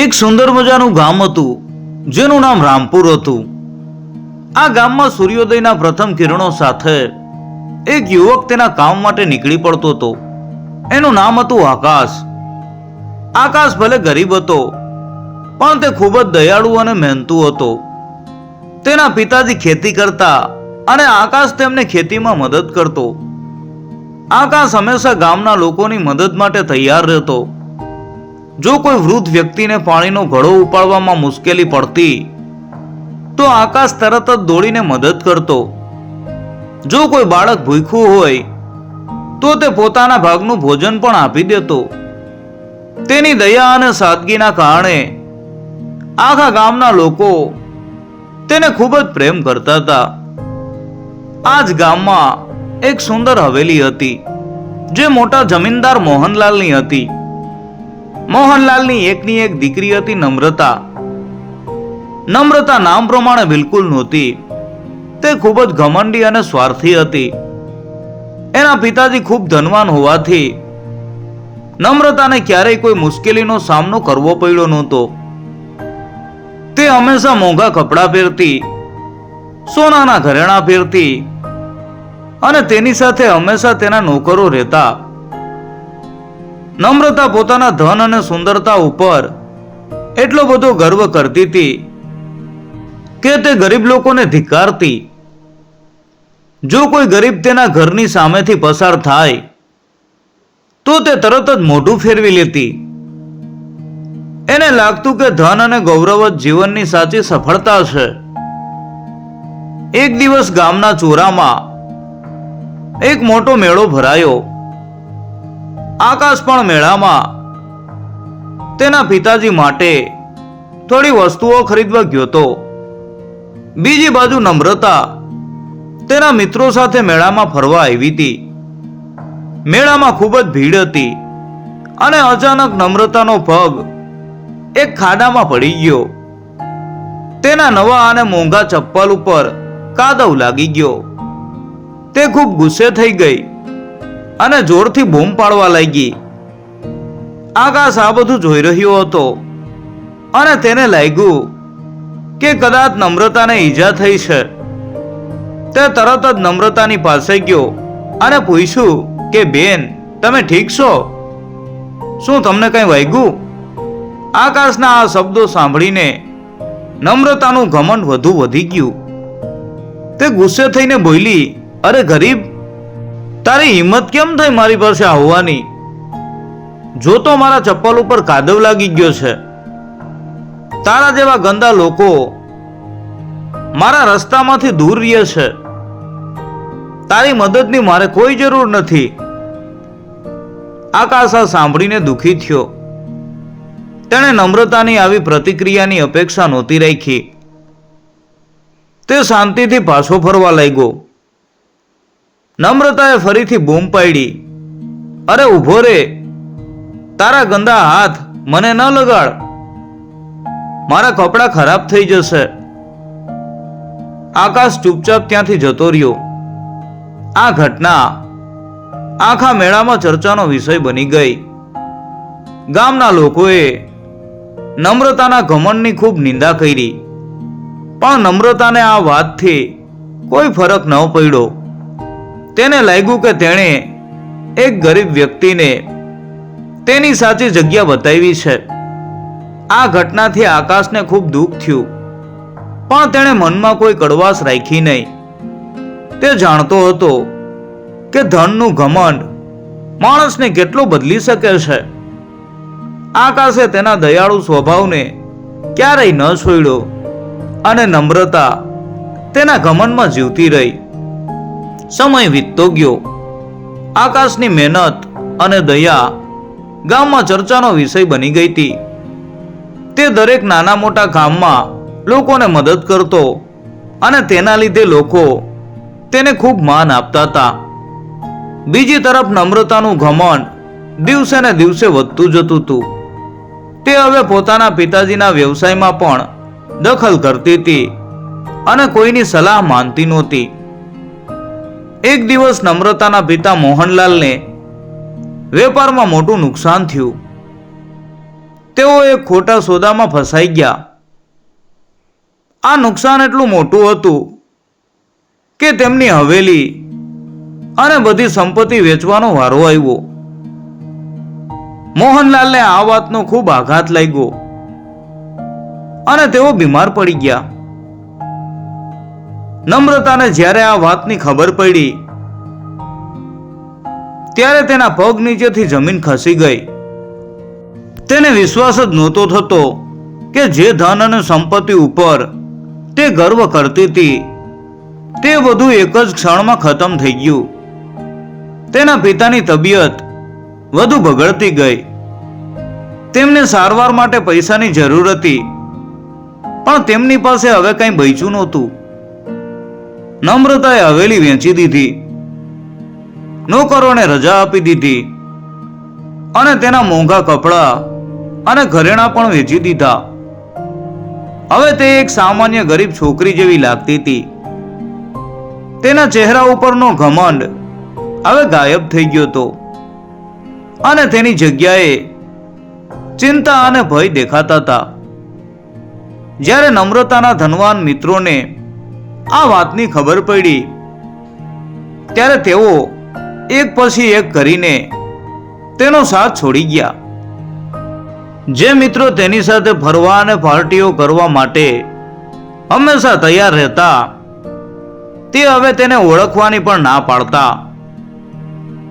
એક સુંદર મજાનું ગામ હતું, જેનું નામ રામપુર હતું. આ ગામમાં સૂર્યોદયના પ્રથમ કિરણો સાથે એક યુવક તેના કામ માટે નીકળી પડતો હતો. એનું નામ હતું આકાશ. આકાશ ભલે ગરીબ હતો, પણ તે ખૂબ જ દયાળુ અને મહેનતુ હતો. તેના પિતાજી ખેતી કરતા અને આકાશ તેમને ખેતીમાં મદદ કરતો. આકાશ હંમેશા ગામના લોકોની મદદ માટે તૈયાર રહેતો. જો કોઈ વૃદ્ધ વ્યક્તિને પાણીનો ઘડો ઉપાડવામાં મુશ્કેલી પડતી, તો આકાશ તરત જ દોડીને મદદ કરતો. જો કોઈ બાળક ભૂખ્યું હોય, તો તે પોતાના ભાગનું ભોજન પણ આપી દેતો. તેની દયા અને સાદગીના કારણે આખા ગામના લોકો તેને ખૂબ જ પ્રેમ કરતા હતા. આ જ ગામમાં એક સુંદર હવેલી હતી, જે મોટા જમીનદાર મોહનલાલની હતી. મોહનલાલની એકની એક દીકરી હતી નમ્રતા. નમ્રતા નામ પ્રમાણે બિલકુલ નહોતી. તે ખૂબ જ ઘમંડી અને સ્વાર્થી હતી. એના પિતાજી ખૂબ ધનવાન હોવાથી નમ્રતાને ક્યારેય કોઈ મુશ્કેલીનો સામનો કરવો પડ્યો નહોતો. તે હંમેશા મોંઘા કપડાં પહેરતી, સોનાના ઘરેણાં પહેરતી અને તેની સાથે હંમેશા તેના નોકરો રહેતા. નમ્રતા પોતાના ધન અને સુંદરતા ઉપર એટલો બધો ગર્વ કરતી હતી કે તે ગરીબ લોકોને ધિકારતી જો કોઈ ગરીબ તેના ઘરની સામેથી પસાર થાય, તો તે તરત જ મોઢું ફેરવી લેતી. એને લાગતું કે ધન અને ગૌરવ જ જીવનની સાચી સફળતા છે. એક દિવસ ગામના ચોરામાં એક મોટો મેળો ભરાયો. આકાશ પણ મેળામાં. તેના પિતાજી માટે થોડી વસ્તુઓ ખરીદવા ગયો હતો. બીજી બાજુ નમ્રતા તેના મિત્રો સાથે મેળામાં ફરવા આવી હતી. મેળામાં ખૂબ જ ભીડ હતી અને અચાનક નમ્રતાનો પગ એક ખાડામાં પડી ગયો. તેના નવા અને મોંઘા ચપ્પલ ઉપર કાદવ લાગી ગયો. તે ખૂબ ગુસ્સે થઈ ગઈ. અને જોરથી બૂમ પાડવા લાગી. આકાશ આ બધું જોઈ રહ્યો હતો. અને તેને લાગ્યું કે કદાચ નમ્રતાને ઈજા થઈ છે. તે તરત જ નમ્રતાની પાસે ગયો અને પૂછ્યું કે, બેન, તમે ઠીક છો? શું તમને કંઈ વાગ્યું? આકાશના આ શબ્દો સાંભળીને નમ્રતાનું ઘમંડ વધુ વધી ગયું. તે ગુસ્સે થઈને બોલી, અરે ગરીબ તારી હિંમત કેમ થઈ મારી પાસે આવવાની જો તો મારા ચપ્પલ ઉપર કાદવ લાગી ગયો છે. તારા જેવા ગંદા લોકો મારા રસ્તામાંથી દૂર રહે છે. તારી મદદની મારે કોઈ જરૂર નથી. આકાશા સાંભળીને દુઃખી થયો. તેણે નમ્રતાની આવી પ્રતિક્રિયાની અપેક્ષા નહોતી રાખી. તે શાંતિથી પાછો ફરવા લાગ્યો. નમ્રતાએ ફરીથી બૂમ પાડી. અરે ઊભો રે, તારા ગંદા હાથ મને ન લગાડ. મારા કપડાં ખરાબ થઈ જશે. આકાશ ચૂપચાપ ત્યાંથી જતો રહ્યો. આ ઘટના આખા મેળામાં ચર્ચાનો વિષય બની ગઈ. ગામના લોકોએ નમ્રતાના ઘમંડની ખૂબ નિંદા કરી. પણ નમ્રતાને આ વાતથી કોઈ ફરક ન પડ્યો. તેને લાગ્યું કે તેણે એક ગરીબ વ્યક્તિને તેની સાચી જગ્યા બતાવી છે. આ ઘટનાથી આકાશને ખૂબ દુઃખ થયું. પણ તેણે મનમાં કોઈ કડવાશ રાખી નહીં. તે જાણતો હતો કે ધનનું ઘમંડ માણસને કેટલું બદલી શકે છે. આકાશે તેના દયાળુ સ્વભાવને ક્યારેય ન છોડ્યો અને નમ્રતા તેના ઘમંડમાં જીવતી રહી. સમય વીતતો ગયો. આકાશની મહેનત અને દયા ગામમાં ચર્ચાનો વિષય બની ગઈ હતી. તે દરેક નાના મોટા કામમાં લોકોને મદદ કરતો અને તેના લીધે લોકો તેને ખૂબ માન આપતા હતા. બીજી તરફ નમ્રતાનું ઘમંડ દિવસે ને દિવસે વધતું જતું હતું. તે હવે પોતાના પિતાજીના વ્યવસાયમાં પણ દખલ કરતી હતી અને કોઈની સલાહ માનતી નહોતી. એક દિવસ નમ્રતાના પિતા મોહનલાલને વેપારમાં મોટું નુકસાન થયું. તેઓ એક ખોટા સોદામાં ફસાઈ ગયા. આ નુકસાન એટલું મોટું હતું કે તેમની હવેલી અને બધી સંપત્તિ વેચવાનો વારો આવ્યો. મોહનલાલને આ વાતનો ખૂબ આઘાત લાગ્યો અને તેઓ બીમાર પડી ગયા. નમ્રતાને જ્યારે આ વાતની ખબર પડી, ત્યારે તેના પગ નીચેથી જમીન ખસી ગઈ. તેને વિશ્વાસ જ નહોતો થતો કે જે ધન અને સંપત્તિ ઉપર તે ગર્વ કરતી હતી, તે બધું એક જ ક્ષણમાં ખતમ થઈ ગયું. તેના પિતાની તબિયત વધુ બગડતી ગઈ. તેમને સારવાર માટે પૈસાની જરૂર હતી, પણ તેમની પાસે હવે કંઈ બચ્યું નહોતું. નમ્રતાએ હવેલી વેચી દીધી. નોકરોને રજા આપી દીધી. અને તેના મોંઘા કપડાં અને ઘરેણાં પણ વેચી દીધા. હવે તે એક સામાન્ય ગરીબ છોકરી જેવી લાગતી હતી. તેના ચહેરા ઉપરનો ઘમંડ હવે ગાયબ થઈ ગયો હતો. અને તેની જગ્યાએ ચિંતા અને ભય દેખાતા હતા. જ્યારે નમ્રતાના ધનવાન મિત્રોને આ વાતની ખબર પડી. ત્યારે તેઓ એક પછી એક કરીને તેનો સાથ છોડી ગયા. જે મિત્રો તેની સાથે ફરવા અને પાર્ટીઓ કરવા માટે હંમેશા તૈયાર રહેતા, તે હવે તેને ઓળખવાની પણ ના પાડતા.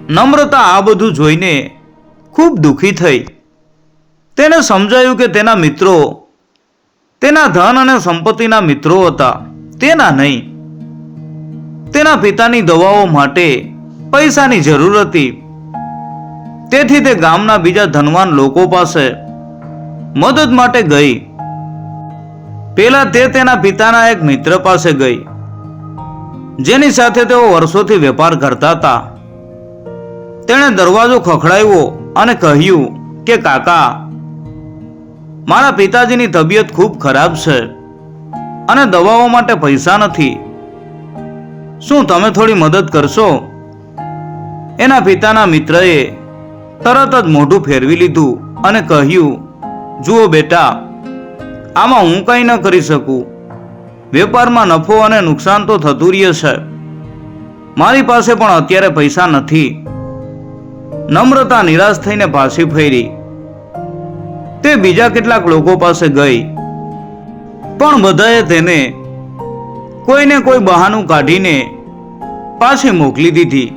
નમ્રતા આ બધું જોઈને ખૂબ દુઃખી થઈ. તેને સમજાયું કે તેના મિત્રો, તેના ધન અને સંપત્તિના મિત્રો હતા. તેના નહીં. તેના પિતાની દવાઓ માટે પૈસાની જરૂર હતી. તેથી તે ગામના બીજા ધનવાન લોકો પાસે મદદ માટે ગઈ. પેલા તે તેના પિતાના એક મિત્ર પાસે ગઈ, જેની સાથે તેઓ વર્ષોથી વેપાર કરતા હતા. તેણે દરવાજો ખખડાવ્યો અને કહ્યું કે, કાકા, મારા પિતાજીની તબિયત ખૂબ ખરાબ છે. અને દવાઓ માટે પૈસા નથી. શું તમે થોડી મદદ કરશો? એના પિતાના મિત્રએ તરત જ મોઢું ફેરવી લીધું અને કહ્યું, જુઓ બેટા, આમાં હું કંઈ ન કરી શકું. વેપારમાં નફો અને નુકસાન તો થતું રહે છે. મારી પાસે પણ અત્યારે પૈસા નથી. નમ્રતા નિરાશ થઈને પાછી ફેરી. તે બીજા કેટલાક લોકો પાસે ગઈ. પણ બધાએ તેને કોઈને કોઈ બહાનું કાઢીને પાછી મોકલી દીધી.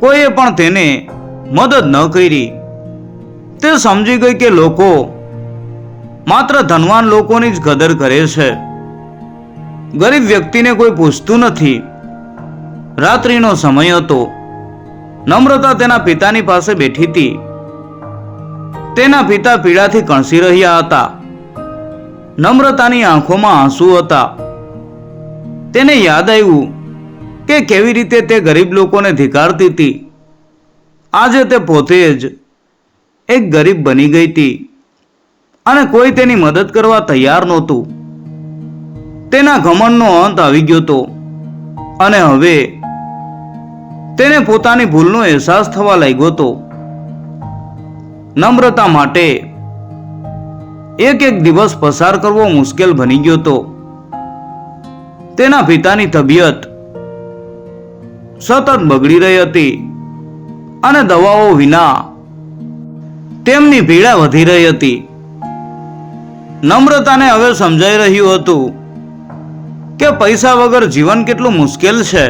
કોઈએ પણ તેને મદદ ન કરી. તે સમજી ગઈ કે લોકો માત્ર ધનવાન લોકોની જ કદર કરે છે. ગરીબ વ્યક્તિને કોઈ પૂછતું નથી. રાત્રિનો સમય હતો. નમ્રતા તેના પિતાની પાસે બેઠી હતી. તેના પિતા પીડાથી કણસી રહ્યા હતા. નમ્રતાની આંખોમાં આંસુ હતા. તેને યાદ આવ્યું કે કેવી રીતે તે ગરીબ લોકોને ધિકારતી હતી. આજે તે પોતે જ એક ગરીબ બની ગઈ હતી અને કોઈ તેની મદદ કરવા તૈયાર નહોતું. તેના ઘમંડનો અંત આવી ગયો હતો અને હવે તેને પોતાની ભૂલનો અહેસાસ થવા લાગ્યો હતો. નમ્રતા માટે એક એક દિવસ પસાર કરવો મુશ્કેલ બની ગયો હતો તેના પિતાની તબિયત સતત બગડી રહી હતી અને દવાઓ વિના તેમની પીડા વધી રહી હતી. નમ્રતાને હવે સમજાઈ રહ્યું હતું કે પૈસા વગર જીવન કેટલું મુશ્કેલ છે.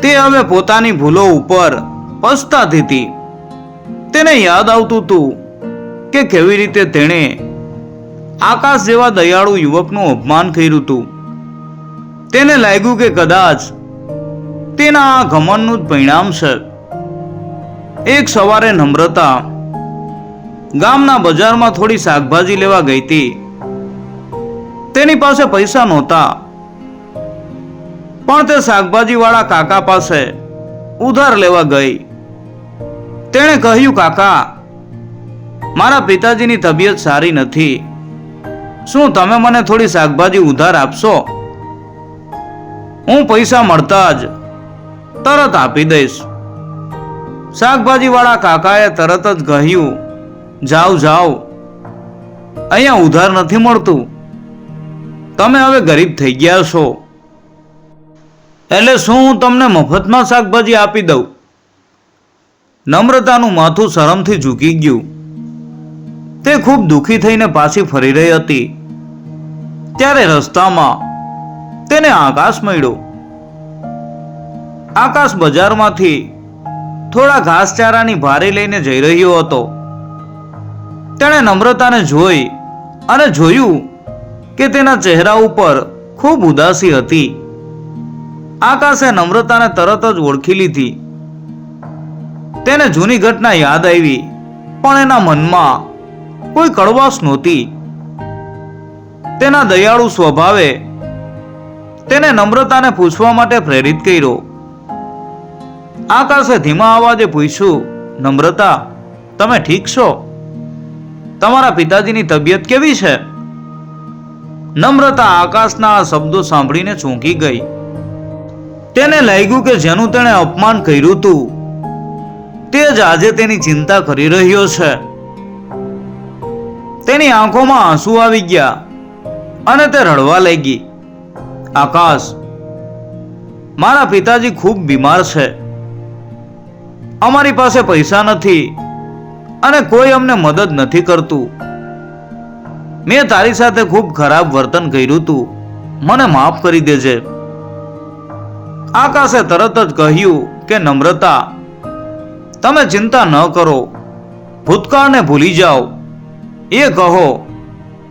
તે હવે પોતાની ભૂલો ઉપર પસ્તાતી હતી. તેને યાદ આવતું હતું કે કેવી રીતે તેણે આકાશ જેવા દયાળુ યુવકનું અપમાન કર્યું હતું? તેને લાગ્યું કે કદાચ તેના આ ઘમંડનું જ પરિણામ છે. એક સવારે નમ્રતા ગામના બજારમાં થોડી શાકભાજી લેવા ગઈ હતી. તેની પાસે પૈસા નહોતા. પણ તે શાકભાજી વાળા કાકા પાસે ઉધાર લેવા ગઈ. તેણે કહ્યું, કાકા મારા પિતાજીની તબિયત સારી નથી. શું તમે મને થોડી શાકભાજી ઉધાર આપશો? હું પૈસા મળતા જ તરત આપી દઈશ. શાકભાજીવાળા કાકાએ તરત જ કહ્યું, જાઓ જાઓ. અહીંયા ઉધાર નથી મળતું. તમે હવે ગરીબ થઈ ગયા છો. એટલે શું હું તમને મફતમાં શાકભાજી આપી દઉં? નમ્રતાનું માથું શરમથી ઝૂકી ગયું. તે ખૂબ દુઃખી થઈને પાછી ફરી રહી હતી. ત્યારે રસ્તામાં તેને આકાશ મળ્યો. આકાશ બજારમાંથી થોડા ઘાસચારાની ભારી લઈને જઈ રહ્યો હતો. તેણે નમ્રતાને જોઈ અને જોયું કે તેના ચહેરા ઉપર ખૂબ ઉદાસી હતી. આકાશે નમ્રતાને તરત જ ઓળખી લીધી. તેને જૂની ઘટના યાદ આવી, પણ એના મનમાં કોઈ કડવાશ નહોતી. તેના દયાળુ સ્વભાવે તેને નમ્રતાને પૂછવા માટે પ્રેરિત કર્યો. આકાશે ધીમા અવાજે પૂછ્યું, નમ્રતા, તમે ઠીક છો? તમારા પિતાજીની તબિયત કેવી છે? નમ્રતા આકાશના આ શબ્દો સાંભળીને ચોંકી ગઈ. તેને લાગ્યું કે જેનું તેણે અપમાન કર્યું હતું તે જ આજે તેની ચિંતા કરી રહ્યો છે. તેની આંખોમાં આંસુ આવી ગયા અને તે રડવા લાગી. આકાશ, મારા પિતાજી ખૂબ બીમાર છે. અમારી પાસે પૈસા નથી અને કોઈ અમને મદદ નથી કરતું. મેં તારી સાથે ખૂબ ખરાબ વર્તન કર્યું હતું મને માફ કરી દેજે. આકાશે તરત જ કહ્યું કે, નમ્રતા, તમે ચિંતા ન કરો. ભૂતકાળને ભૂલી જાઓ. એ કહો,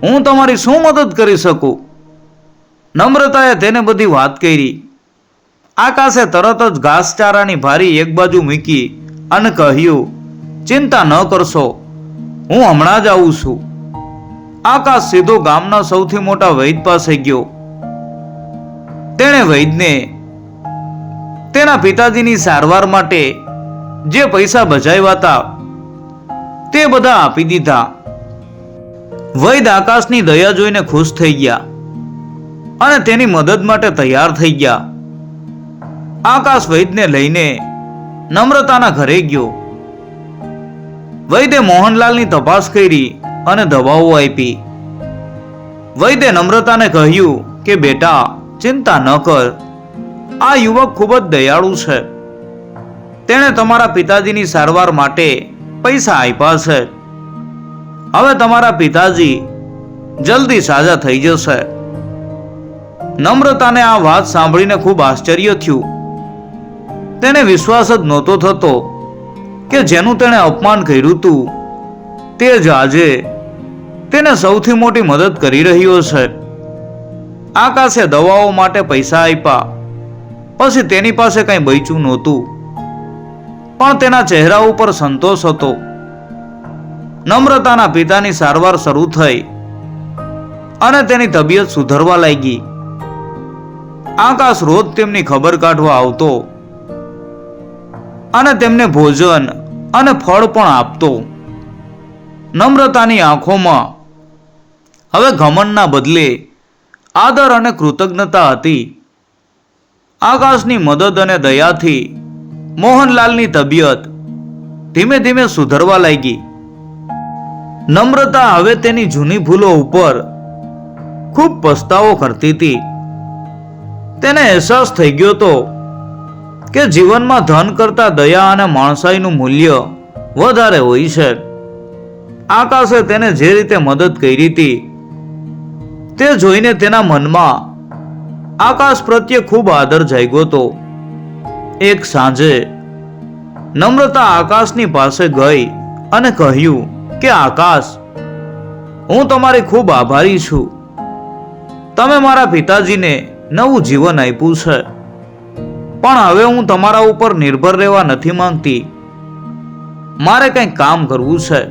હું તમારી શું મદદ કરી શકું? નમ્રતાએ તેને બધી વાત કરી. આકાશે તરત જ ઘાસચારાની ભારી એક બાજુ મૂકી અને કહ્યું, ચિંતા ન કરશો, હું હમણાં જ આવું છું. આકાશ સીધો ગામના સૌથી મોટા વૈદ પાસે ગયો. તેણે વૈદને તેના પિતાજીની સારવાર માટે જે પૈસા બજાવ્યા હતા, તે બધા આપી દીધા. વૈદ આકાશની દયા જોઈને ખુશ થઈ ગયા અને તેની મદદ માટે તૈયાર થઈ ગયા. આકાશ વૈદને લઈને નમ્રતાના ઘરે ગયો. વૈદે મોહનલાલની તપાસ કરી અને દવાઓ આપી. વૈદે નમ્રતાને કહ્યું કે, બેટા, ચિંતા ન કર. આ યુવક ખૂબ જ દયાળુ છે. તેણે તમારા પિતાજીની સારવાર માટે પૈસા આપ્યા છે. હવે તમારા પિતાજી જલ્દી સાજા થઈ જશે. નમ્રતાને આ વાત સાંભળીને ખૂબ આશ્ચર્ય થયું. તેને વિશ્વાસ જ નહોતો થતો કે જેનું તેણે અપમાન કર્યું હતું તે જ આજે તેને સૌથી મોટી મદદ કરી રહ્યો છે. આકાશે દવાઓ માટે પૈસા આપ્યા પછી તેની પાસે કંઈ બચ્યું નહોતું. પણ તેના ચહેરા ઉપર સંતોષ હતો. નમ્રતાના પિતાની સારવાર શરૂ થઈ અને તેની તબિયત સુધરવા લાગી. આકાશ રોજ તેમની ખબર કાઢવા આવતો અને તેમને ભોજન અને ફળ પણ આપતો. નમ્રતાની આંખોમાં હવે ઘમંડના બદલે આદર અને કૃતજ્ઞતા હતી. આકાશની મદદ અને દયાથી મોહનલાલની તબિયત ધીમે ધીમે સુધરવા લાગી. નમ્રતા હવે તેની જૂની ભૂલો ઉપર ખૂબ પસ્તાવો કરતી હતી. તેને અહેસાસ થઈ ગયો તો કે જીવનમાં ધન કરતા દયા અને માણસાઈનું મૂલ્ય વધારે હોય છે. આકાશે તેને જે રીતે મદદ કરી હતી, તે જોઈને તેના મનમાં આકાશ પ્રત્યે ખૂબ આદર જાગ્યો હતો. એક સાંજે નમ્રતા આકાશની પાસે ગઈ અને કહ્યું કે આકાશ? હું તમારી ખૂબ આભારી છું. તમે મારા પિતાજીને નવું જીવન આપ્યું છે. પણ હવે હું તમારા ઉપર નિર્ભર રહેવા નથી માંગતી. મારે કંઈક કામ કરવું છે.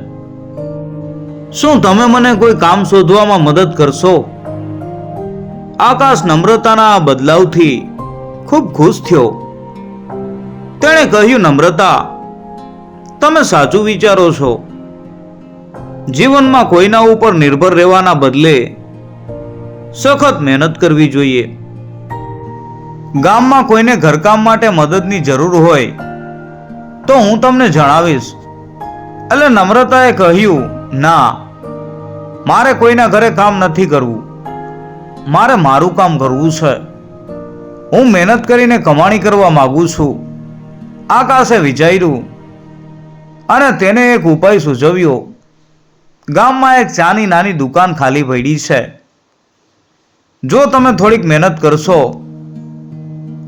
શું તમે મને કોઈ કામ શોધવામાં મદદ કરશો? આકાશ નમ્રતાના આ બદલાવથી ખૂબ ખુશ થયો. તેણે કહ્યું, નમ્રતા, તમે સાચું વિચારો છો. જીવનમાં કોઈના ઉપર નિર્ભર રહેવાના બદલે સખત મહેનત કરવી જોઈએ. ગામમાં કોઈને ઘરકામ માટે મદદની જરૂર હોય તો હું તમને જણાવીશ. એટલે નમ્રતાએ કહ્યું, ના, મારે કોઈના ઘરે કામ નથી કરવું. મારે મારું કામ કરવું છે. હું મહેનત કરીને કમાણી કરવા માંગુ છું. આકાશે વિચાર્યું અને તેને એક ઉપાય સૂચવ્યો ગામમાં એક ચાની નાની દુકાન ખાલી પડી છે. જો તમે થોડીક મહેનત કરશો,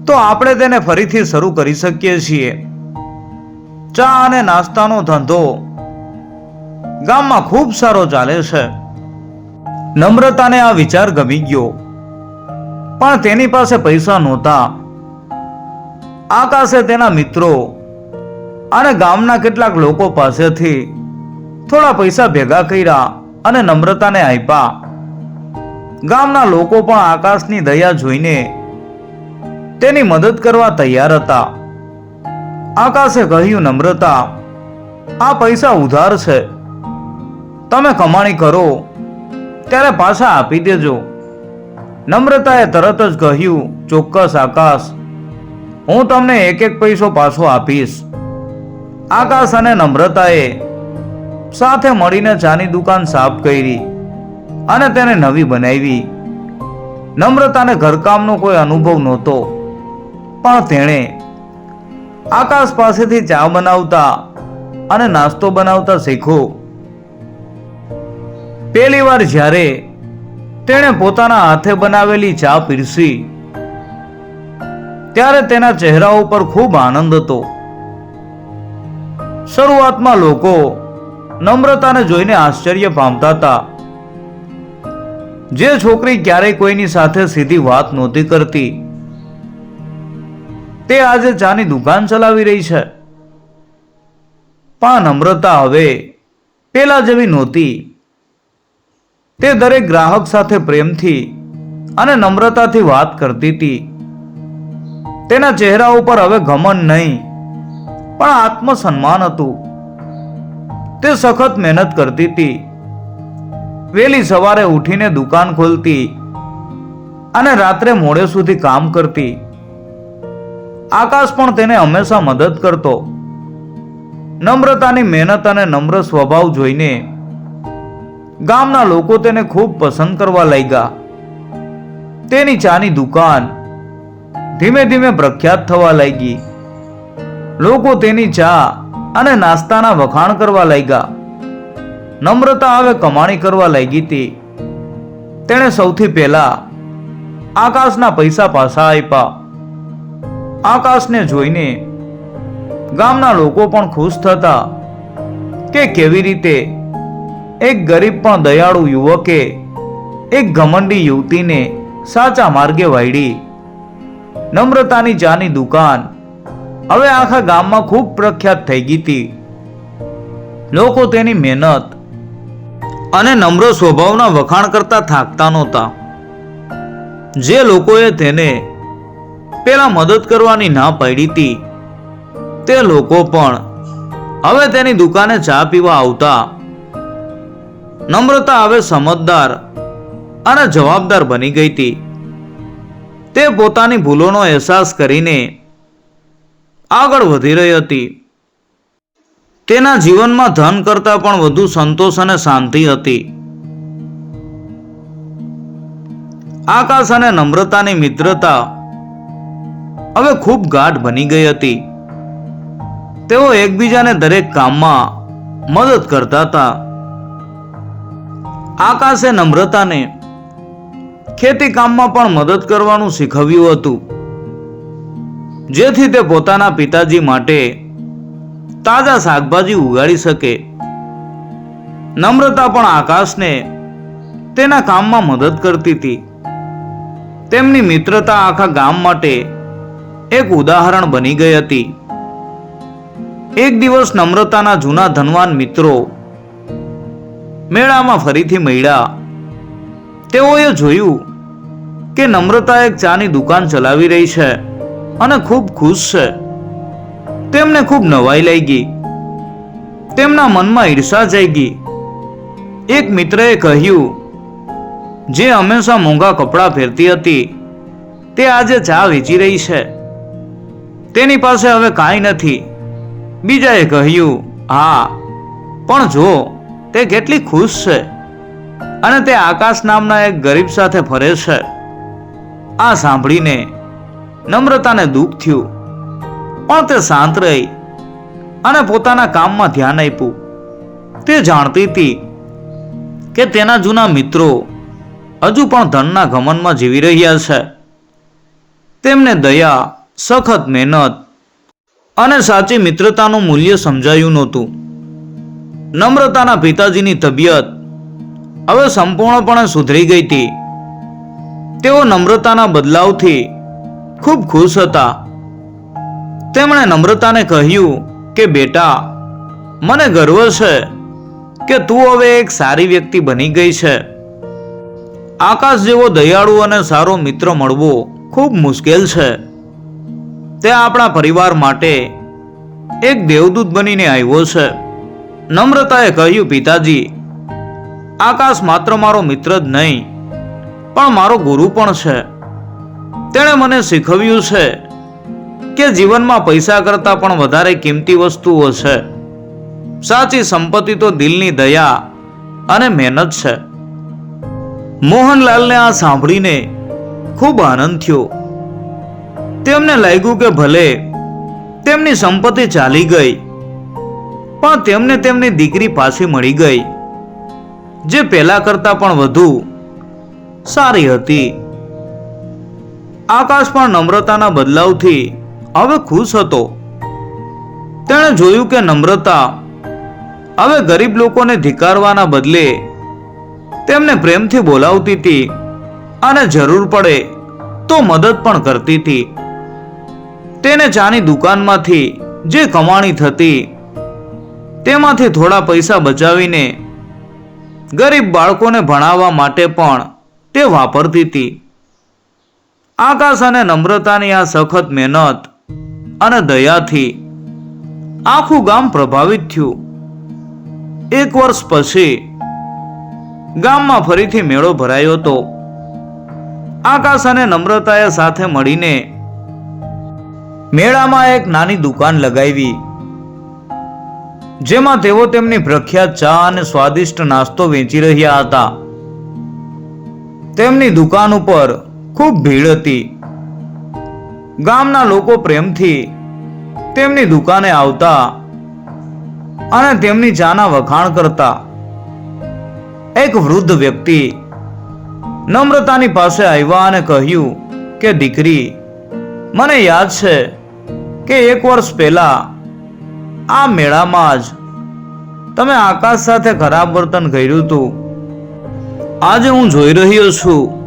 તો આપણે તેને ફરીથી શરૂ કરી શકીએ છીએ. ચા અને નાસ્તાનો ધંધો ગામમાં ખૂબ સારો ચાલે છે. નમ્રતાને આ વિચાર ગમી ગયો. પણ તેની પાસે પૈસા નહોતા. આકાશે તેના મિત્રો અને ગામના કેટલાક લોકો પાસેથી થોડા પૈસા ભેગા કર્યા અને નમ્રતાને આપ્યા. ગામના લોકો પણ આકાશની દયા જોઈને તેની મદદ કરવા તૈયાર હતા. આકાશે કહ્યું, નમ્રતા, આ પૈસા ઉધાર છે. તમે કમાણી કરો, ત્યારે પાછા આપી દેજો. નમ્રતાએ તરત જ કહ્યું, ચોક્કસ આકાશ, હું તમને એક એક પૈસો પાછો આપીશ. આકાશ અને નમ્રતાએ સાથે મળીને ચાની દુકાન સાફ કરી અને તેને નવી બનાવી. નમ્રતાને ઘરકામનો કોઈ અનુભવ નહોતો, પણ તેણે આકાશ પાસેથી ચા બનાવતા અને નાસ્તો બનાવતા શીખો પહેલી વાર જ્યારે તેણે પોતાના હાથે બનાવેલી ચા પીરસી, ત્યારે તેના ચહેરા ઉપર ખૂબ આનંદ હતો. શરૂઆતમાં લોકો નમ્રતાને જોઈને આશ્ચર્ય પામતા હતા. જે છોકરી ક્યારેય કોઈની સાથે સીધી વાત નહોતી કરતી. તે આજે ચાની દુકાન ચલાવી રહી છે. પણ નમ્રતા હવે પેલા જેવી નહોતી. તે દરેક ગ્રાહક સાથે પ્રેમથી અને નમ્રતાથી વાત કરતી હતી. તેના ચહેરા ઉપર હવે ઘમન નહીં, પણ આત્મસન્માન હતું. તે સખત મહેનત કરતી હતી વહેલી સવારે ઉઠીને દુકાન ખોલતી અને રાત્રે મોડે સુધી કામ કરતી. આકાશ પણ તેને હંમેશા મદદ કરતો. નમ્રતાની મહેનત અને નમ્ર સ્વભાવ જોઈને ગામના લોકો તેને ખૂબ પસંદ કરવા લાગ્યા. તેની ચાની દુકાન ધીમે ધીમે પ્રખ્યાત થવા લાગી. લોકો તેની ચા અને નાસ્તાના વખાણ કરવા લાગ્યા. નમ્રતા હવે કમાણી કરવા લાગી હતી. તેણે સૌથી પહેલા આકાશના પૈસા પાછા આપ્યા. આકાશને જોઈને ગામના લોકો પણ ખુશ થતા કે કેવી રીતે એક ગરીબ પણ દયાળુ યુવકે એક ઘમંડી યુવતીને સાચા માર્ગે વાળી નમ્રતાની ચાની દુકાન હવે આખા ગામમાં ખૂબ પ્રખ્યાત થઈ ગઈ હતી. લોકો તેની મહેનત અને નમ્ર સ્વભાવના વખાણ કરતા થાકતા નહોતા. જે લોકોએ તેને પેલા મદદ કરવાની ના પાડી હતી, તે લોકો પણ હવે તેની દુકાને ચા પીવા આવતા નમ્રતા હવે સમજદાર અને જવાબદાર બની ગઈ હતી. તે પોતાની ભૂલોનો અહેસાસ કરીને આગળ વધી રહી હતી. તેના જીવનમાં ધન કરતાં પણ વધુ સંતોષ અને શાંતિ હતી. આકાશ અને નમ્રતાની મિત્રતા હવે ખૂબ ગાઢ બની ગઈ હતી. તેઓ એકબીજાને દરેક કામમાં મદદ કરતા હતા. આકાશે નમ્રતાને ખેતી કામમાં પણ મદદ કરવાનું શીખવ્યું હતું. જેથી તે પોતાના પિતાજી માટે તાજા શાકભાજી ઉગાડી શકે. નમ્રતા પણ આકાશને તેના કામમાં મદદ કરતી હતી. તેમની મિત્રતા આખા ગામ માટે એક ઉદાહરણ બની ગઈ હતી. એક દિવસ નમ્રતાના જૂના ધનવાન મિત્રો મેળામાં ફરીથી મળ્યા. તેઓએ જોયું કે નમ્રતા એક ચાની દુકાન ચલાવી રહી છે. અને ખૂબ ખુશ છે. તેમને ખૂબ નવાઈ લાગી. તેમના મનમાં ઈર્ષા જાગી. એક મિત્રએ કહ્યું, જે હંમેશા મોંઘા કપડાં પહેરતી હતી, તે આજે ચા વેચી રહી છે. તેની પાસે હવે કાંઈ નથી. બીજાએ કહ્યું, હા, પણ જો, તે કેટલી ખુશ છે અને તે આકાશ નામના એક ગરીબ સાથે ફરે છે. આ સાંભળીને નમ્રતાને દુઃખ થયું. પણ તે શાંત રહી અને પોતાના કામમાં ધ્યાન આપ્યું. તે જાણતી હતી કે તેના જૂના મિત્રો હજુ પણ ધનના ઘમનમાં જીવી રહ્યા છે. તેમને દયા, સખત મહેનત અને સાચી મિત્રતાનું મૂલ્ય સમજાયું નહોતું. નમ્રતાના પિતાજીની તબિયત હવે સંપૂર્ણપણે સુધરી ગઈ હતી. તેઓ નમ્રતાના બદલાવથી ખૂબ ખુશ હતા. તેમણે નમ્રતાને કહ્યું કે, બેટા, મને ગર્વ છે કે તું હવે એક સારી વ્યક્તિ બની ગઈ છે. આકાશ જેવો દયાળુ અને સારો મિત્ર મળવો ખૂબ મુશ્કેલ છે. તે આપણા પરિવાર માટે એક દેવદૂત બનીને આવ્યો છે. નમ્રતાએ કહ્યું, પિતાજી, આકાશ માત્ર મારો મિત્ર જ નહીં, પણ મારો ગુરુ પણ છે. તેણે મને શીખવ્યું છે કે જીવનમાં પૈસા કરતાં પણ વધારે કિંમતી વસ્તુઓ છે. સાચી સંપત્તિ તો દિલની દયા અને મહેનત છે. મોહનલાલને આ સાંભળીને ખૂબ આનંદ થયો. તેમને લાગ્યું કે ભલે તેમની સંપત્તિ ચાલી ગઈ, પણ તેમને તેમની દીકરી પાછી મળી ગઈ, જે પહેલા કરતાં પણ વધુ સારી હતી. આકાશ પણ નમ્રતાના બદલાવથી હવે ખુશ હતો. તેણે જોયું કે નમ્રતા હવે ગરીબ લોકોને ધિકારવાના બદલે તેમને પ્રેમથી બોલાવતી હતી અને જરૂર પડે તો મદદ પણ કરતી હતી. તેને ચાની દુકાનમાંથી જે કમાણી થતી તેમાંથી થોડા પૈસા બચાવીને ગરીબ બાળકોને ભણાવવા માટે પણ તે વાપરતી હતી. આકાશ અને નમ્રતાની આ સખત મહેનત અને દયાથી આખું ગામ પ્રભાવિત થયું. એક વર્ષ પછી ગામમાં ફરીથી મેળો ભરાયો હતો. આકાશ અને નમ્રતાએ સાથે મળીને મેળામાં એક નાની દુકાન લગાવી. જેમાં તેઓ તેમની પ્રખ્યાત ચા અને સ્વાદિષ્ટ નાસ્તો વેચી રહ્યા હતા. તેમની દુકાન ઉપર ખૂબ ભીડ હતી. ગામના લોકો પ્રેમથી તેમની દુકાને આવતા અને તેમની ચાના વખાણ કરતા. એક વૃદ્ધ વ્યક્તિ નમ્રતાની પાસે આવ્યા અને કહ્યું કે, દીકરી, મને યાદ છે કે એક વર્ષ પહેલા આ મેળામાં જ તમે આકાશ સાથે ખરાબ વર્તન કર્યું હતું. આજે હું જોઈ રહ્યો છું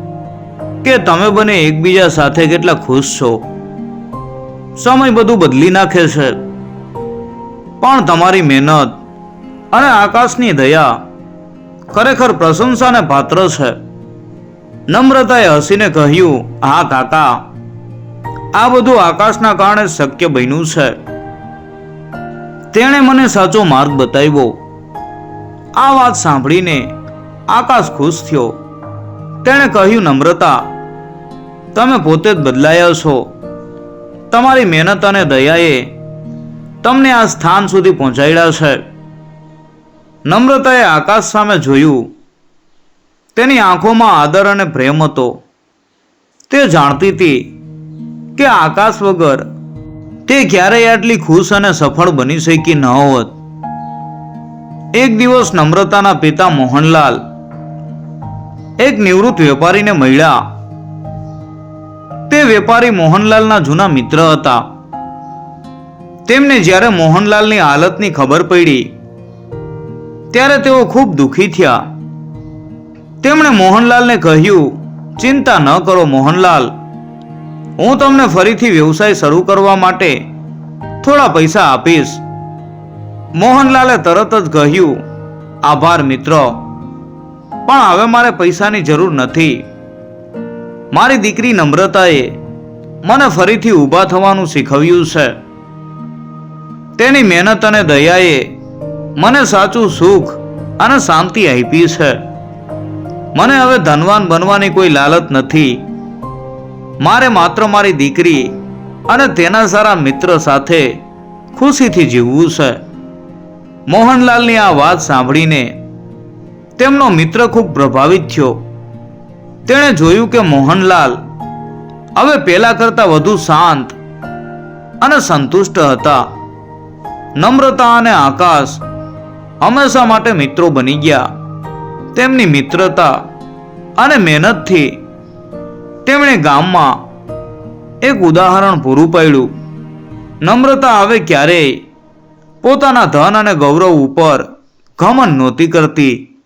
કે તમે બંને એકબીજા સાથે કેટલા ખુશ છો? સમય બધું બદલી નાખે છે. પણ તમારી મહેનત અને આકાશની દયા ખરેખર પ્રશંસાને પાત્ર છે. નમ્રતાએ હસીને કહ્યું, હા, કાકા, આ બધું આકાશના કારણે શક્ય બન્યું છે. તેણે મને સાચો માર્ગ બતાવ્યો. આ વાત સાંભળીને આકાશ ખુશ થયો. તેણે કહ્યું, નમ્રતા, તમે પોતે જ બદલાયા છો. તમારી મહેનત અને દયાએ તમને આ સ્થાન સુધી પહોંચાડ્યા છે. નમ્રતાએ આકાશ સામે જોયું. તેની આંખોમાં આદર અને પ્રેમ હતો. તે જાણતી હતી કે આકાશ વગર તે ક્યારેય આટલી ખુશ અને સફળ બની શકી ન હોત. એક દિવસ નમ્રતાના પિતા મોહનલાલ એક નિવૃત્ત વેપારીને મળ્યા. તે વેપારી મોહનલાલના જૂના મિત્ર હતા. તેમને જ્યારે મોહનલાલની હાલતની ખબર પડી, ત્યારે તેઓ ખૂબ દુઃખી થયા. તેમણે મોહનલાલને કહ્યું, ચિંતા ન કરો મોહનલાલ, હું તમને ફરીથી વ્યવસાય શરૂ કરવા માટે થોડા પૈસા આપીશ. મોહનલાલે તરત જ કહ્યું, આભાર મિત્ર. પણ હવે મારે પૈસાની જરૂર નથી. મારી દીકરી નમ્રતાએ મને ફરીથી ઊભા થવાનું શીખવ્યું છે. તેની મહેનત અને દયાએ મને સાચું સુખ અને શાંતિ આપી છે. મને હવે ધનવાન બનવાની કોઈ લાલચ નથી. મારે માત્ર મારી દીકરી અને તેના સારા મિત્ર સાથે ખુશીથી જીવવું છે. મોહનલાલની આ વાત સાંભળીને તેમનો મિત્ર ખૂબ પ્રભાવિત થયો. તેણે જોયું કે મોહનલાલ હવે પહેલા કરતા વધુ શાંત અને સંતુષ્ટ હતા. નમ્રતા અને આકાશ હંમેશા માટે મિત્રો બની ગયા. તેમની મિત્રતા અને મહેનતથી તેમણે ગામમાં એક ઉદાહરણ પૂરું પાડ્યું. નમ્રતા હવે ક્યારેય? પોતાના ધન અને ગૌરવ ઉપર ઘમંડ નહોતી કરતી.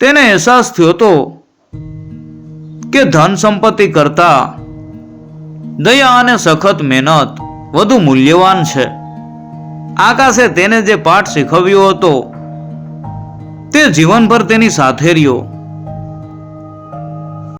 તેને અહેસાસ થયો તો કે ધન સંપત્તિ કરતા દયા અને સખત મહેનત વધુ મૂલ્યવાન છે. આકાશે તેને જે પાઠ શીખવ્યો હતો તે જીવનભર તેની સાથે રહ્યો.